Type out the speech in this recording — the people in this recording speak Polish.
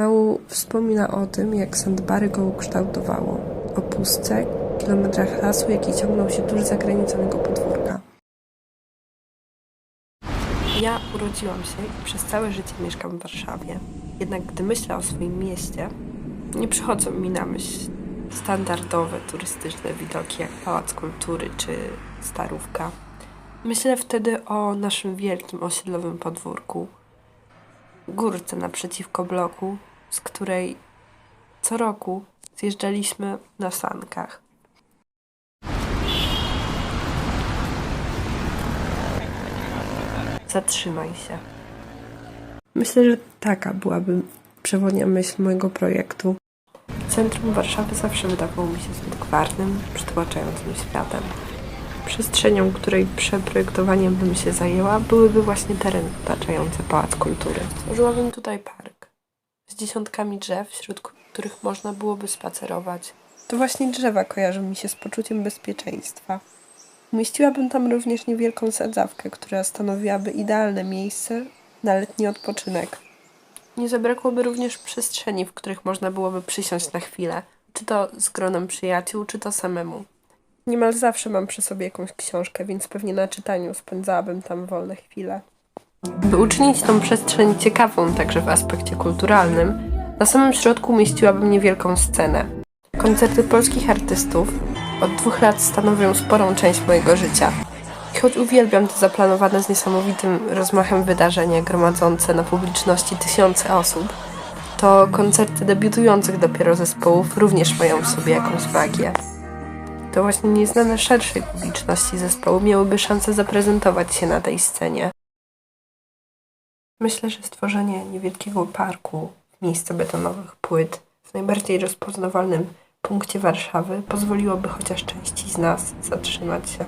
Mał wspomina o tym, jak sandbary go ukształtowało. O pustce, kilometrach lasu, jaki ciągnął się tuż za granicą jego podwórka. Ja urodziłam się i przez całe życie mieszkam w Warszawie. Jednak gdy myślę o swoim mieście, nie przychodzą mi na myśl standardowe turystyczne widoki jak Pałac Kultury czy Starówka. Myślę wtedy o naszym wielkim osiedlowym podwórku, górce naprzeciwko bloku, z której co roku zjeżdżaliśmy na sankach. Zatrzymaj się. Myślę, że taka byłaby przewodnia myśl mojego projektu. Centrum Warszawy zawsze wydawało mi się zbyt gwarnym, przytłaczającym światem. Przestrzenią, której przeprojektowaniem bym się zajęła, byłyby właśnie tereny otaczające Pałac Kultury. Stworzyłabym tutaj park z dziesiątkami drzew, wśród których można byłoby spacerować. To właśnie drzewa kojarzą mi się z poczuciem bezpieczeństwa. Umieściłabym tam również niewielką sadzawkę, która stanowiłaby idealne miejsce na letni odpoczynek. Nie zabrakłoby również przestrzeni, w których można byłoby przysiąść na chwilę, czy to z gronem przyjaciół, czy to samemu. Niemal zawsze mam przy sobie jakąś książkę, więc pewnie na czytaniu spędzałabym tam wolne chwile. By uczynić tą przestrzeń ciekawą także w aspekcie kulturalnym, na samym środku umieściłabym niewielką scenę. Koncerty polskich artystów od dwóch lat stanowią sporą część mojego życia. I choć uwielbiam te zaplanowane z niesamowitym rozmachem wydarzenia gromadzące na publiczności tysiące osób, to koncerty debiutujących dopiero zespołów również mają w sobie jakąś magię. To właśnie nieznane szerszej publiczności zespołu miałyby szansę zaprezentować się na tej scenie. Myślę, że stworzenie niewielkiego parku w miejsce betonowych płyt w najbardziej rozpoznawalnym punkcie Warszawy pozwoliłoby chociaż części z nas zatrzymać się.